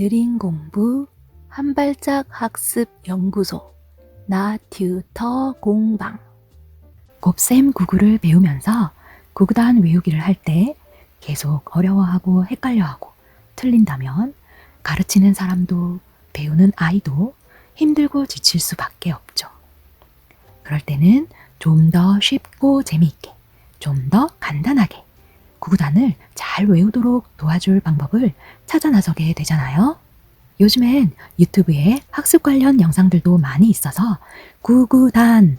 느린 공부 한 발짝 학습 연구소 나 튜터 공방 곱셈 구구를 배우면서 구구단 외우기를 할 때 계속 어려워하고 헷갈려하고 틀린다면 가르치는 사람도 배우는 아이도 힘들고 지칠 수밖에 없죠. 그럴 때는 좀 더 쉽고 재미있게, 좀 더 간단하게 구구단을 잘 외우도록 도와줄 방법을 찾아 나서게 되잖아요. 요즘엔 유튜브에 학습 관련 영상들도 많이 있어서 구구단을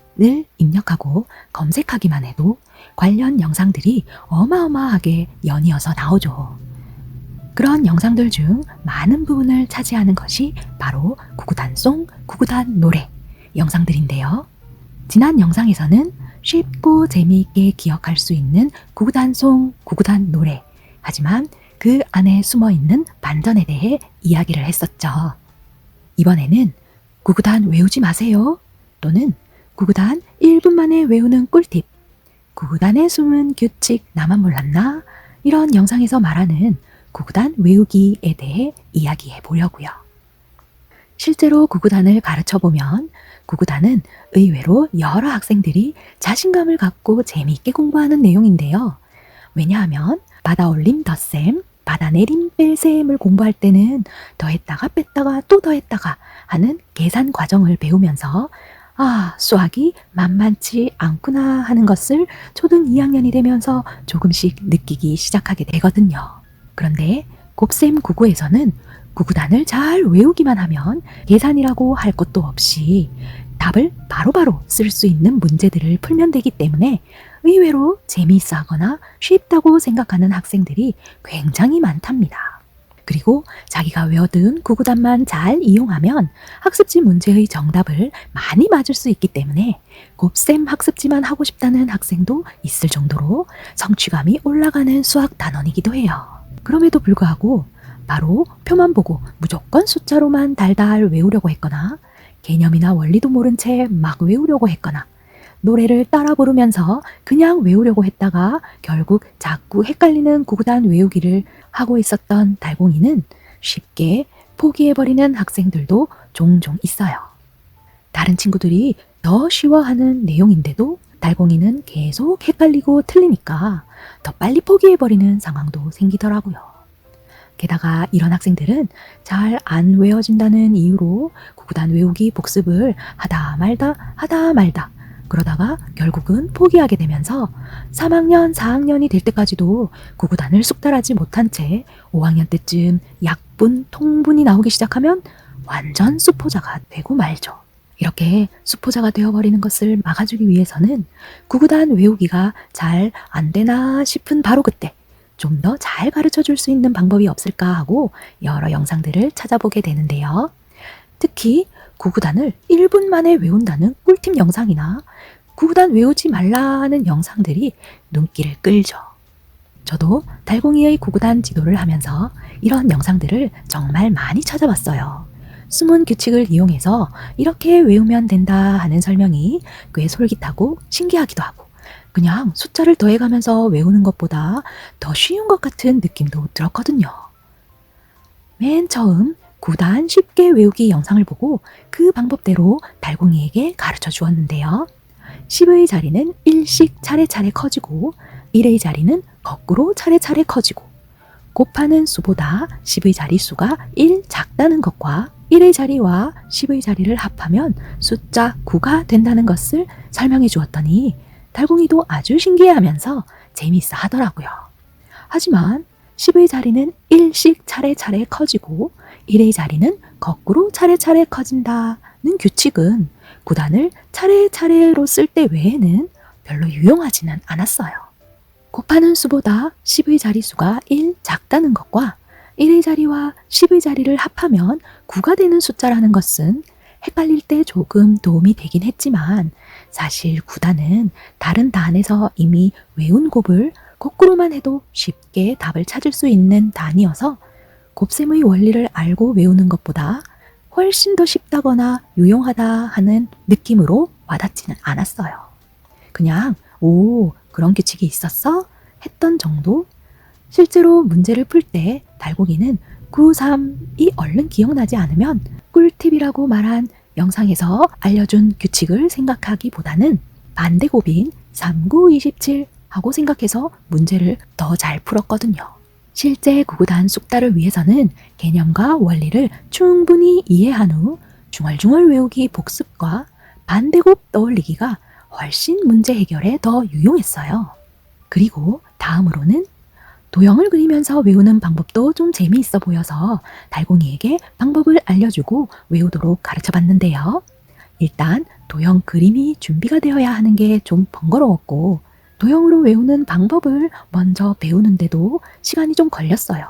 입력하고 검색하기만 해도 관련 영상들이 어마어마하게 연이어서 나오죠. 그런 영상들 중 많은 부분을 차지하는 것이 바로 구구단송, 구구단 노래 영상들인데요. 지난 영상에서는 쉽고 재미있게 기억할 수 있는 구구단송, 구구단 노래. 하지만 그 안에 숨어 있는 반전에 대해 이야기를 했었죠. 이번에는 구구단 외우지 마세요. 또는 구구단 1분 만에 외우는 꿀팁. 구구단의 숨은 규칙 나만 몰랐나? 이런 영상에서 말하는 구구단 외우기에 대해 이야기해 보려고요. 실제로 구구단을 가르쳐 보면 구구단은 의외로 여러 학생들이 자신감을 갖고 재미있게 공부하는 내용인데요. 왜냐하면 받아올림 덧셈, 받아내림 뺄셈을 공부할 때는 더했다가 뺐다가 또 더했다가 하는 계산 과정을 배우면서 아, 수학이 만만치 않구나 하는 것을 초등 2학년이 되면서 조금씩 느끼기 시작하게 되거든요. 그런데 곱셈 구구에서는 구구단을 잘 외우기만 하면 계산이라고 할 것도 없이 답을 바로바로 쓸 수 있는 문제들을 풀면 되기 때문에 의외로 재미있어 하거나 쉽다고 생각하는 학생들이 굉장히 많답니다. 그리고 자기가 외워둔 구구단만 잘 이용하면 학습지 문제의 정답을 많이 맞을 수 있기 때문에 곱셈 학습지만 하고 싶다는 학생도 있을 정도로 성취감이 올라가는 수학 단원이기도 해요. 그럼에도 불구하고 바로 표만 보고 무조건 숫자로만 달달 외우려고 했거나 개념이나 원리도 모른 채 막 외우려고 했거나 노래를 따라 부르면서 그냥 외우려고 했다가 결국 자꾸 헷갈리는 구구단 외우기를 하고 있었던 달공이는 쉽게 포기해버리는 학생들도 종종 있어요. 다른 친구들이 더 쉬워하는 내용인데도 달공이는 계속 헷갈리고 틀리니까 더 빨리 포기해버리는 상황도 생기더라고요. 게다가 이런 학생들은 잘 안 외워진다는 이유로 구구단 외우기 복습을 하다 말다 하다 말다 그러다가 결국은 포기하게 되면서 3학년, 4학년이 될 때까지도 구구단을 숙달하지 못한 채 5학년 때쯤 약분, 통분이 나오기 시작하면 완전 수포자가 되고 말죠. 이렇게 수포자가 되어버리는 것을 막아주기 위해서는 구구단 외우기가 잘 안 되나 싶은 바로 그때 좀 더 잘 가르쳐 줄 수 있는 방법이 없을까 하고 여러 영상들을 찾아보게 되는데요. 특히 구구단을 1분 만에 외운다는 꿀팁 영상이나 구구단 외우지 말라는 영상들이 눈길을 끌죠. 저도 달공이의 구구단 지도를 하면서 이런 영상들을 정말 많이 찾아봤어요. 숨은 규칙을 이용해서 이렇게 외우면 된다 하는 설명이 꽤 솔깃하고 신기하기도 하고 그냥 숫자를 더해가면서 외우는 것보다 더 쉬운 것 같은 느낌도 들었거든요. 맨 처음 9단 쉽게 외우기 영상을 보고 그 방법대로 달공이에게 가르쳐 주었는데요. 10의 자리는 1씩 차례차례 커지고 1의 자리는 거꾸로 차례차례 커지고 곱하는 수보다 10의 자리수가 1 작다는 것과 1의 자리와 10의 자리를 합하면 숫자 9가 된다는 것을 설명해 주었더니 달공이도 아주 신기해하면서 재미있어 하더라고요. 하지만 10의 자리는 1씩 차례차례 커지고 1의 자리는 거꾸로 차례차례 커진다는 규칙은 구단을 차례차례로 쓸 때 외에는 별로 유용하지는 않았어요. 곱하는 수보다 10의 자리수가 1 작다는 것과 1의 자리와 10의 자리를 합하면 9가 되는 숫자라는 것은 헷갈릴 때 조금 도움이 되긴 했지만 사실 9단은 다른 단에서 이미 외운 곱을 거꾸로만 해도 쉽게 답을 찾을 수 있는 단이어서 곱셈의 원리를 알고 외우는 것보다 훨씬 더 쉽다거나 유용하다 하는 느낌으로 와닿지는 않았어요. 그냥, 오, 그런 규칙이 있었어? 했던 정도? 실제로 문제를 풀 때 달고기는 93이 얼른 기억나지 않으면 꿀팁이라고 말한 영상에서 알려준 규칙을 생각하기보다는 반대곱인 3927 하고 생각해서 문제를 더 잘 풀었거든요. 실제 구구단 쑥다를 위해서는 개념과 원리를 충분히 이해한 후 중얼중얼 외우기 복습과 반대곱 떠올리기가 훨씬 문제 해결에 더 유용했어요. 그리고 다음으로는 도형을 그리면서 외우는 방법도 좀 재미있어 보여서 달공이에게 방법을 알려주고 외우도록 가르쳐 봤는데요. 일단 도형 그림이 준비가 되어야 하는 게 좀 번거로웠고 도형으로 외우는 방법을 먼저 배우는데도 시간이 좀 걸렸어요.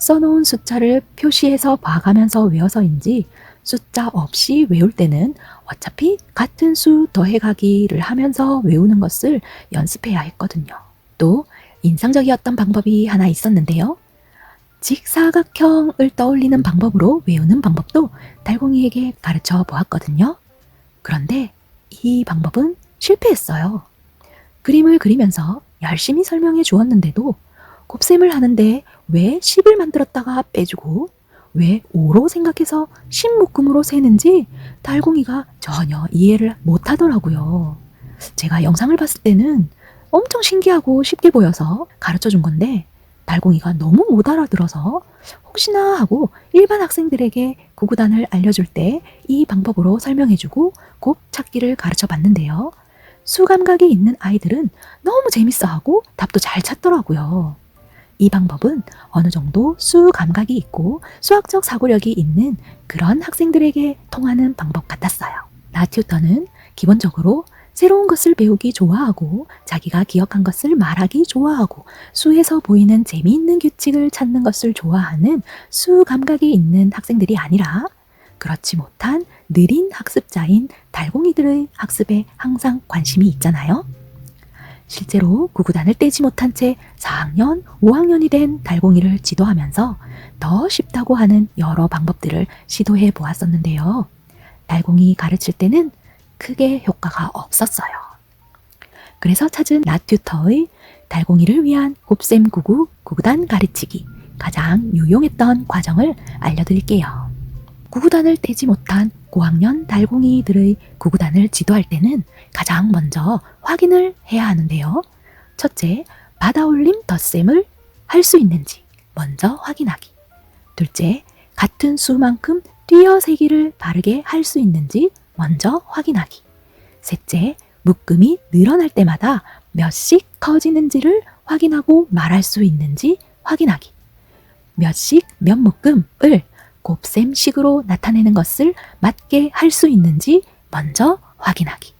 써놓은 숫자를 표시해서 봐가면서 외워서인지 숫자 없이 외울 때는 어차피 같은 수 더해가기를 하면서 외우는 것을 연습해야 했거든요. 또 인상적이었던 방법이 하나 있었는데요. 직사각형을 떠올리는 방법으로 외우는 방법도 달공이에게 가르쳐 보았거든요. 그런데 이 방법은 실패했어요. 그림을 그리면서 열심히 설명해 주었는데도 곱셈을 하는데 왜 10을 만들었다가 빼주고 왜 5로 생각해서 10묶음으로 세는지 달공이가 전혀 이해를 못 하더라고요. 제가 영상을 봤을 때는 엄청 신기하고 쉽게 보여서 가르쳐 준 건데 달공이가 너무 못 알아들어서 혹시나 하고 일반 학생들에게 구구단을 알려줄 때 이 방법으로 설명해주고 곱 찾기를 가르쳐 봤는데요. 수 감각이 있는 아이들은 너무 재밌어하고 답도 잘 찾더라고요. 이 방법은 어느 정도 수 감각이 있고 수학적 사고력이 있는 그런 학생들에게 통하는 방법 같았어요. 나튜터는 기본적으로 새로운 것을 배우기 좋아하고 자기가 기억한 것을 말하기 좋아하고 수에서 보이는 재미있는 규칙을 찾는 것을 좋아하는 수 감각이 있는 학생들이 아니라 그렇지 못한 느린 학습자인 달공이들의 학습에 항상 관심이 있잖아요. 실제로 구구단을 떼지 못한 채 4학년, 5학년이 된 달공이를 지도하면서 더 쉽다고 하는 여러 방법들을 시도해 보았었는데요. 달공이 가르칠 때는 크게 효과가 없었어요. 그래서 찾은 라튜터의 달공이를 위한 곱셈 구구 구구단 가르치기 가장 유용했던 과정을 알려드릴게요. 구구단을 떼지 못한 고학년 달공이들의 구구단을 지도할 때는 가장 먼저 확인을 해야 하는데요. 첫째, 받아올림 덧셈을 할 수 있는지 먼저 확인하기. 둘째, 같은 수만큼 띄어세기를 바르게 할 수 있는지 먼저 확인하기. 셋째, 묶음이 늘어날 때마다 몇씩 커지는지를 확인하고 말할 수 있는지 확인하기. 몇씩 몇 묶음을 곱셈식으로 나타내는 것을 맞게 할 수 있는지 먼저 확인하기.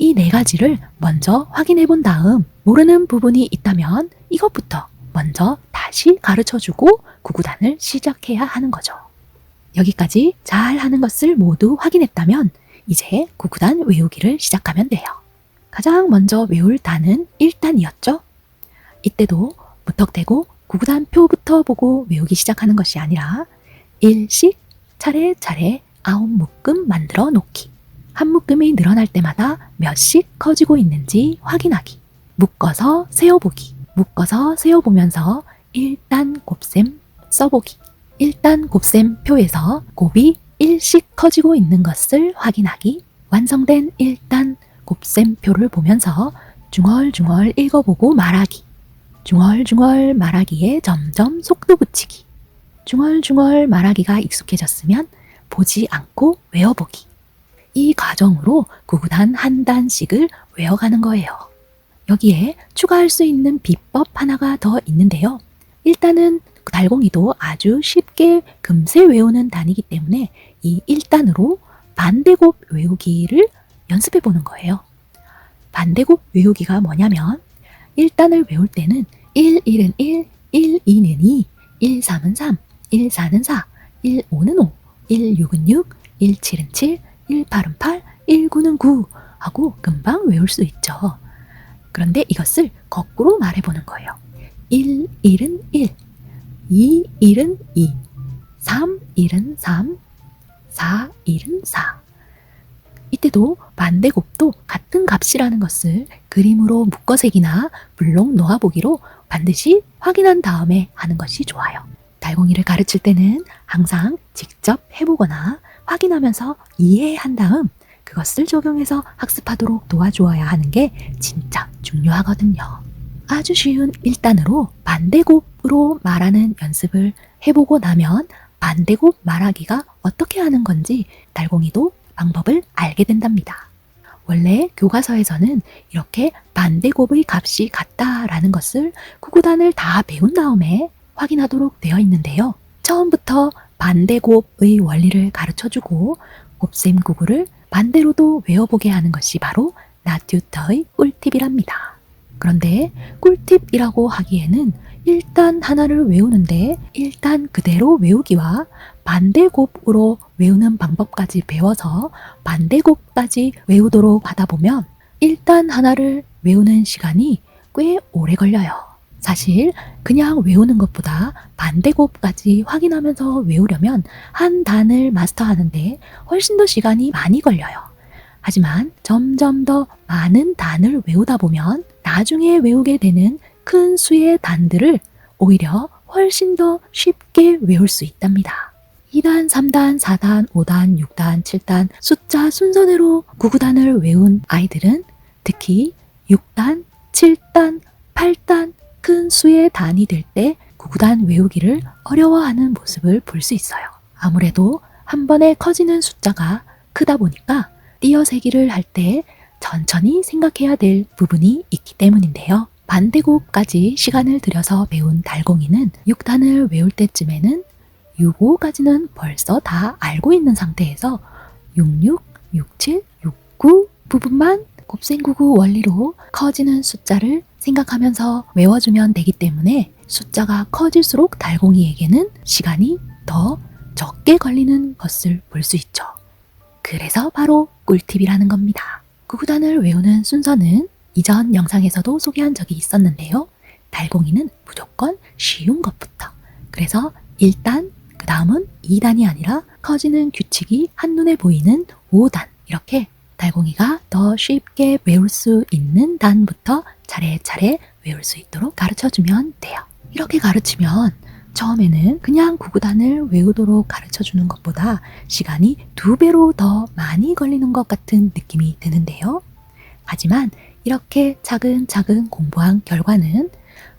이 네 가지를 먼저 확인해 본 다음 모르는 부분이 있다면 이것부터 먼저 다시 가르쳐 주고 구구단을 시작해야 하는 거죠. 여기까지 잘 하는 것을 모두 확인했다면 이제 구구단 외우기를 시작하면 돼요. 가장 먼저 외울 단은 1단이었죠? 이때도 무턱대고 구구단 표부터 보고 외우기 시작하는 것이 아니라 일씩 차례차례 아홉 묶음 만들어 놓기. 한 묶음이 늘어날 때마다 몇씩 커지고 있는지 확인하기. 묶어서 세어보기. 묶어서 세어보면서 일단 곱셈 써보기. 일단 곱셈 표에서 곱이 일씩 커지고 있는 것을 확인하기. 완성된 일단 곱셈 표를 보면서 중얼중얼 읽어보고 말하기. 중얼중얼 말하기에 점점 속도 붙이기. 중얼중얼 말하기가 익숙해졌으면 보지 않고 외워보기. 이 과정으로 구구단 한 단씩을 외워가는 거예요. 여기에 추가할 수 있는 비법 하나가 더 있는데요. 일단은 달공이도 아주 쉽게 금세 외우는 단이기 때문에 이 1단으로 반대곱 외우기를 연습해 보는 거예요. 반대곱 외우기가 뭐냐면 1단을 외울 때는 1, 1은 1, 1, 2는 2, 1, 3은 3, 1, 4는 4, 1, 5는 5, 1, 6은 6, 1, 7은 7, 1, 8은 8, 1, 9는 9 하고 금방 외울 수 있죠. 그런데 이것을 거꾸로 말해보는 거예요. 1, 1은 1, 2, 1은 2, 3, 1은 3, 4, 1은 4. 이때도 반대곱도 같은 값이라는 것을 그림으로 묶어색이나 블록 놓아보기로 반드시 확인한 다음에 하는 것이 좋아요. 달공이를 가르칠 때는 항상 직접 해보거나 확인하면서 이해한 다음 그것을 적용해서 학습하도록 도와주어야 하는 게 진짜 중요하거든요. 아주 쉬운 1단으로 반대곱 으로 말하는 연습을 해보고 나면 반대곱 말하기가 어떻게 하는 건지 달공이도 방법을 알게 된답니다. 원래 교과서에서는 이렇게 반대곱의 값이 같다라는 것을 구구단을 다 배운 다음에 확인하도록 되어 있는데요. 처음부터 반대곱의 원리를 가르쳐주고 곱셈 구구를 반대로도 외워보게 하는 것이 바로 나튜터의 꿀팁이랍니다. 그런데 꿀팁이라고 하기에는 일단 하나를 외우는데 일단 그대로 외우기와 반대곱으로 외우는 방법까지 배워서 반대곱까지 외우도록 하다 보면 일단 하나를 외우는 시간이 꽤 오래 걸려요. 사실 그냥 외우는 것보다 반대곱까지 확인하면서 외우려면 한 단을 마스터하는데 훨씬 더 시간이 많이 걸려요. 하지만 점점 더 많은 단을 외우다 보면 나중에 외우게 되는 큰 수의 단들을 오히려 훨씬 더 쉽게 외울 수 있답니다. 2단, 3단, 4단, 5단, 6단, 7단 숫자 순서대로 구구단을 외운 아이들은 특히 6단, 7단, 8단 큰 수의 단이 될때 구구단 외우기를 어려워하는 모습을 볼 수 있어요. 아무래도 한 번에 커지는 숫자가 크다 보니까 띄어세기를 할 때 천천히 생각해야 될 부분이 있기 때문인데요. 반대곡까지 시간을 들여서 배운 달공이는 6단을 외울 때쯤에는 6호까지는 벌써 다 알고 있는 상태에서 66, 67, 69 부분만 곱셈구구 원리로 커지는 숫자를 생각하면서 외워주면 되기 때문에 숫자가 커질수록 달공이에게는 시간이 더 적게 걸리는 것을 볼 수 있죠. 그래서 바로 꿀팁이라는 겁니다. 구구단을 외우는 순서는 이전 영상에서도 소개한 적이 있었는데요. 달공이는 무조건 쉬운 것부터. 그래서 1단, 그 다음은 2단이 아니라 커지는 규칙이 한눈에 보이는 5단. 이렇게 달공이가 더 쉽게 외울 수 있는 단부터 차례차례 외울 수 있도록 가르쳐 주면 돼요. 이렇게 가르치면 처음에는 그냥 구구단을 외우도록 가르쳐 주는 것보다 시간이 두 배로 더 많이 걸리는 것 같은 느낌이 드는데요. 하지만 이렇게 차근차근 공부한 결과는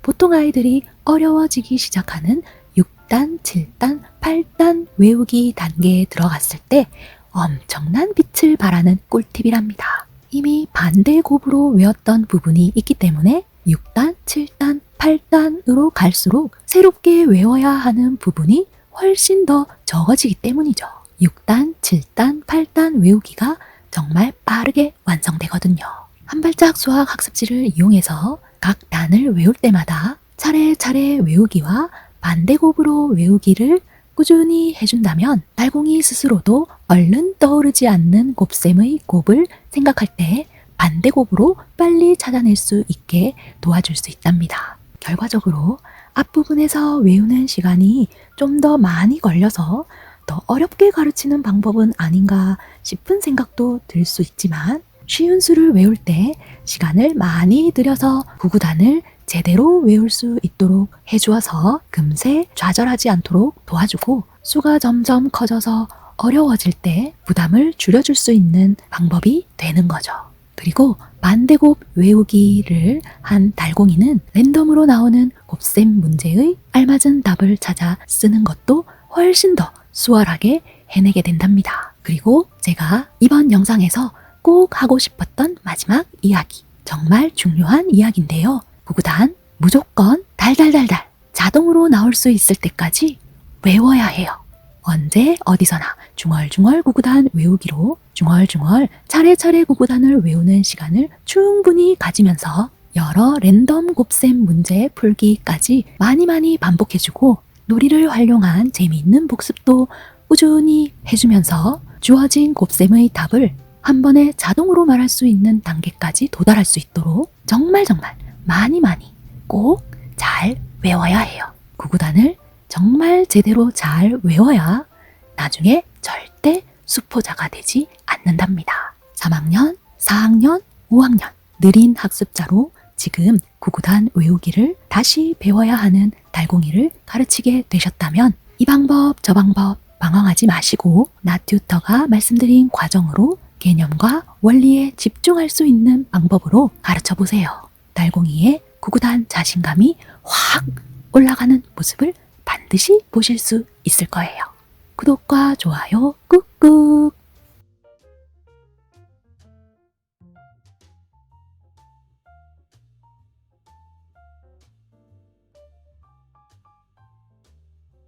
보통 아이들이 어려워지기 시작하는 6단, 7단, 8단 외우기 단계에 들어갔을 때 엄청난 빛을 발하는 꿀팁이랍니다. 이미 반대곱으로 외웠던 부분이 있기 때문에 6단, 7단, 8단으로 갈수록 새롭게 외워야 하는 부분이 훨씬 더 적어지기 때문이죠. 6단, 7단, 8단 외우기가 정말 빠르게 완성되거든요. 한 발짝 수학 학습지를 이용해서 각 단을 외울 때마다 차례차례 외우기와 반대곱으로 외우기를 꾸준히 해준다면 달공이 스스로도 얼른 떠오르지 않는 곱셈의 곱을 생각할 때 반대곱으로 빨리 찾아낼 수 있게 도와줄 수 있답니다. 결과적으로 앞부분에서 외우는 시간이 좀 더 많이 걸려서 더 어렵게 가르치는 방법은 아닌가 싶은 생각도 들 수 있지만 쉬운 수를 외울 때 시간을 많이 들여서 구구단을 제대로 외울 수 있도록 해주어서 금세 좌절하지 않도록 도와주고 수가 점점 커져서 어려워질 때 부담을 줄여줄 수 있는 방법이 되는 거죠. 그리고 반대곱 외우기를 한 달공이는 랜덤으로 나오는 곱셈 문제의 알맞은 답을 찾아 쓰는 것도 훨씬 더 수월하게 해내게 된답니다. 그리고 제가 이번 영상에서 꼭 하고 싶었던 마지막 이야기. 정말 중요한 이야기인데요. 구구단 무조건 달달달달 자동으로 나올 수 있을 때까지 외워야 해요. 언제 어디서나 중얼중얼 구구단 외우기로 중얼중얼 차례차례 구구단을 외우는 시간을 충분히 가지면서 여러 랜덤 곱셈 문제 풀기까지 많이 많이 반복해주고 놀이를 활용한 재미있는 복습도 꾸준히 해주면서 주어진 곱셈의 답을 한 번에 자동으로 말할 수 있는 단계까지 도달할 수 있도록 정말 정말 많이 많이 꼭 잘 외워야 해요. 구구단을 정말 제대로 잘 외워야 나중에 절대 수포자가 되지 않는답니다. 3학년, 4학년, 5학년 느린 학습자로 지금 구구단 외우기를 다시 배워야 하는 달공이를 가르치게 되셨다면 이 방법 저 방법 방황하지 마시고 나튜터가 말씀드린 과정으로 개념과 원리에 집중할 수 있는 방법으로 가르쳐 보세요. 달공이의 구구단 자신감이 확 올라가는 모습을 반드시 보실 수 있을 거예요. 구독과 좋아요 꾹꾹